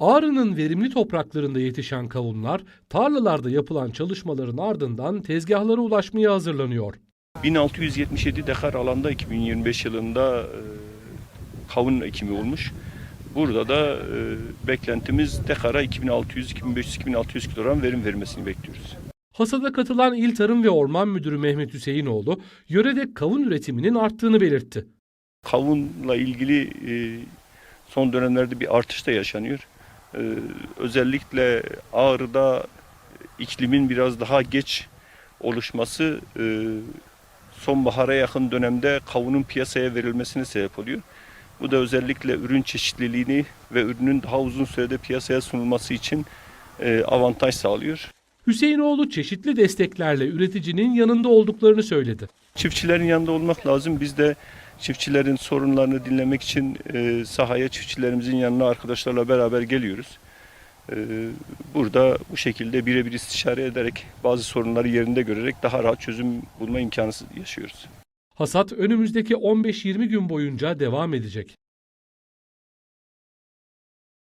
Ağrı'nın verimli topraklarında yetişen kavunlar tarlalarda yapılan çalışmaların ardından tezgahlara ulaşmaya hazırlanıyor. 1677 dekar alanda 2025 yılında e, kavun ekimi olmuş. Burada da e, beklentimiz dekara 2600, 2500, 2600 kilogram verim vermesini bekliyoruz. Hasada katılan İl Tarım ve Orman Müdürü Mehmet Hüseyinoğlu, yörede kavun üretiminin arttığını belirtti. Kavunla ilgili e, son dönemlerde bir artış da yaşanıyor. E, özellikle Ağrı'da iklimin biraz daha geç oluşması e, sonbahara yakın dönemde kavunun piyasaya verilmesine sebep oluyor. Bu da özellikle ürün çeşitliliğini ve ürünün daha uzun sürede piyasaya sunulması için e, avantaj sağlıyor. Hüseyinoğlu çeşitli desteklerle üreticinin yanında olduklarını söyledi. Çiftçilerin yanında olmak lazım. Biz de çiftçilerin sorunlarını dinlemek için e, sahaya çiftçilerimizin yanına arkadaşlarla beraber geliyoruz. E, burada bu şekilde birebir istişare ederek bazı sorunları yerinde görerek daha rahat çözüm bulma imkanı yaşıyoruz. Hasat önümüzdeki 15-20 gün boyunca devam edecek.